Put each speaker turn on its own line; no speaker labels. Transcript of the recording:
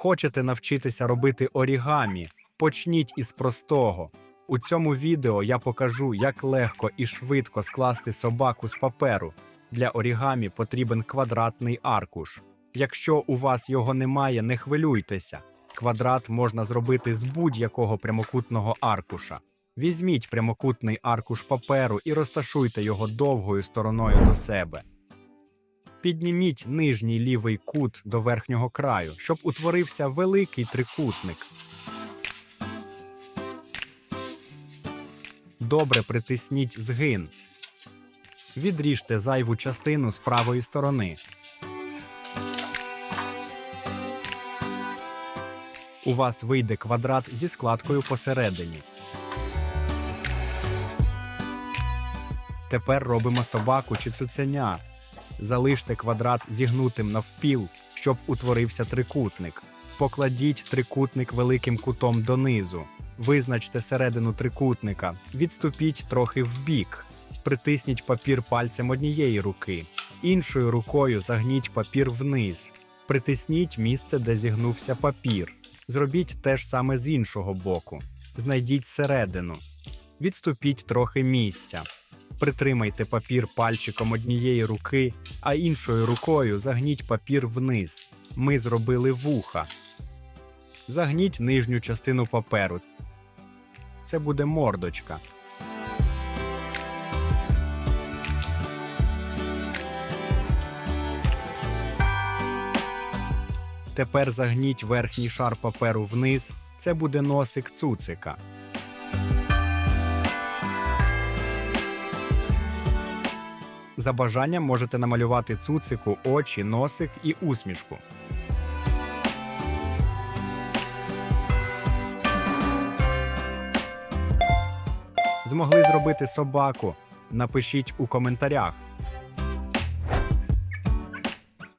Хочете навчитися робити орігамі? Почніть із простого. У цьому відео я покажу, як легко і швидко скласти собаку з паперу. Для орігамі потрібен квадратний аркуш. Якщо у вас його немає, не хвилюйтеся. Квадрат можна зробити з будь-якого прямокутного аркуша. Візьміть прямокутний аркуш паперу і розташуйте його довгою стороною до себе. Підніміть нижній лівий кут до верхнього краю, щоб утворився великий трикутник. Добре притисніть згин. Відріжте зайву частину з правої сторони. У вас вийде квадрат зі складкою посередині. Тепер робимо собаку чи цуценя. Залиште квадрат зігнутим навпіл, щоб утворився трикутник. Покладіть трикутник великим кутом донизу. Визначте середину трикутника, відступіть трохи вбік. Притисніть папір пальцем однієї руки, іншою рукою загніть папір вниз. Притисніть місце, де зігнувся папір. Зробіть те ж саме з іншого боку. Знайдіть середину. Відступіть трохи місця. Притримайте папір пальчиком однієї руки, а іншою рукою загніть папір вниз. Ми зробили вуха. Загніть нижню частину паперу. Це буде мордочка. Тепер загніть верхній шар паперу вниз. Це буде носик цуцика. За бажанням можете намалювати цуцику, очі, носик і усмішку. Змогли зробити собаку? Напишіть у коментарях.